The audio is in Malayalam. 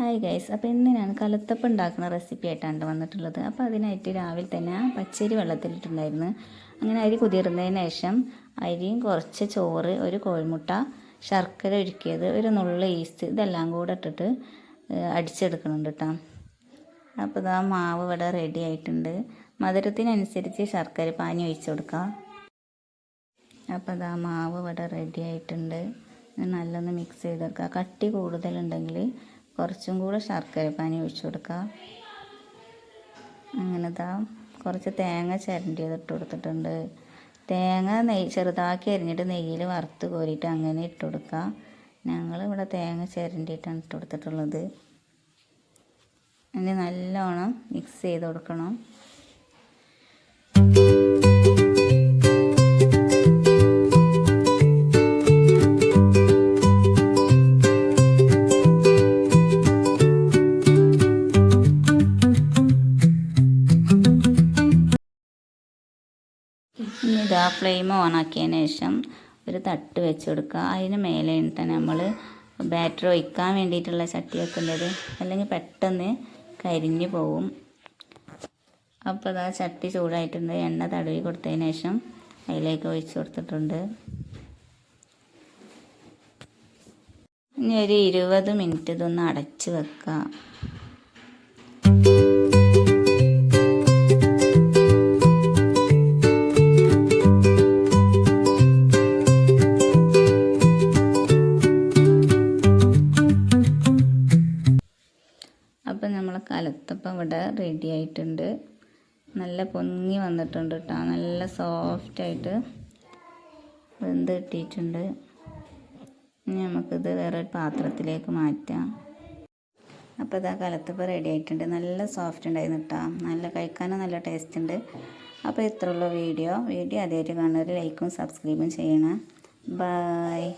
ഹായ് ഗൈസ് അപ്പോൾ ഇന്ന് ഞാൻ കലത്തപ്പം ഉണ്ടാക്കുന്ന റെസിപ്പി ആയിട്ടാണ് വന്നിട്ടുള്ളത്. അപ്പോൾ അതിനായിട്ട് രാവിലെ തന്നെ പച്ചരി വെള്ളത്തിലിട്ടുണ്ടായിരുന്നു. അങ്ങനെ അരി കുതിർന്നതിന് ശേഷം അരിയും കുറച്ച് ചോറ് ഒരു കോഴിമുട്ട ശർക്കര ഒരുക്കിയത് ഒരു നുള്ള ഈസ്റ്റ് ഇതെല്ലാം കൂടെ ഇട്ടിട്ട് അടിച്ചെടുക്കുന്നുണ്ട് കേട്ടോ അപ്പോൾ ഇതാ മാവ് ഇവിടെ റെഡി ആയിട്ടുണ്ട്. മധുരത്തിനനുസരിച്ച് ശർക്കര പാനി ഒഴിച്ചു കൊടുക്കാം. അപ്പോൾ ഇതാ മാവ് ഇവിടെ റെഡി ആയിട്ടുണ്ട്. നല്ലൊന്ന് മിക്സ് ചെയ്തെടുക്കുക കട്ടി കൂടുതലുണ്ടെങ്കിൽ കുറച്ചും കൂടെ ശർക്കര പാനി ഒഴിച്ചു കൊടുക്കുക അങ്ങനെ ഇതാ കുറച്ച് തേങ്ങ ചിരണ്ടിയത് ഇട്ട് കൊടുത്തിട്ടുണ്ട്. തേങ്ങ നെയ് ചെറുതാക്കി അരിഞ്ഞിട്ട് നെയ്യിൽ വറുത്ത് കോരിയിട്ട് അങ്ങനെ ഇട്ട് കൊടുക്കുക ഞങ്ങളിവിടെ തേങ്ങ ചിരണ്ടിയിട്ടാണ് ഇട്ട് കൊടുത്തിട്ടുള്ളത്. ഇനി നല്ലോണം മിക്സ് ചെയ്ത് കൊടുക്കണം. ഇനി ഇതാ ഫ്ലെയിം ഓൺ ആക്കിയതിന് ശേഷം ഒരു തട്ട് വെച്ച് കൊടുക്കുക. അതിന് മേലെ തന്നെ നമ്മൾ ബാറ്റർ ഒഴിക്കാൻ വേണ്ടിയിട്ടുള്ള ചട്ടി വെക്കേണ്ടത്. അല്ലെങ്കിൽ പെട്ടെന്ന് കരിഞ്ഞു പോവും. അപ്പോൾ അതാ ചട്ടി ചൂടായിട്ടുണ്ട്. എണ്ണ തടവി കൊടുത്തതിന് ശേഷം അതിലേക്ക് ഒഴിച്ചു കൊടുത്തിട്ടുണ്ട്. ഇനി ഒരു ഇരുപത് മിനിറ്റ് ഇതൊന്ന് അടച്ച് വെക്കുക. കലത്തപ്പം ഇവിടെ റെഡി ആയിട്ടുണ്ട്. നല്ല പൊങ്ങി വന്നിട്ടുണ്ട് കേട്ടോ നല്ല സോഫ്റ്റായിട്ട് വെന്ത് കിട്ടിയിട്ടുണ്ട്. ഇനി നമുക്കിത് വേറെ പാത്രത്തിലേക്ക് മാറ്റാം. അപ്പോൾ ഇതാ കലത്തപ്പം റെഡി ആയിട്ടുണ്ട്. നല്ല സോഫ്റ്റ് ഉണ്ടായിരുന്നു കേട്ടോ നല്ല കഴിക്കാനും നല്ല ടേസ്റ്റ് ഉണ്ട്. അപ്പോൾ ഇത്രയുള്ള വീഡിയോ. വീഡിയോ അതേറ്റ് കാണുന്നവർ ലൈക്കും സബ്സ്ക്രൈബും ചെയ്യണം. ബായ്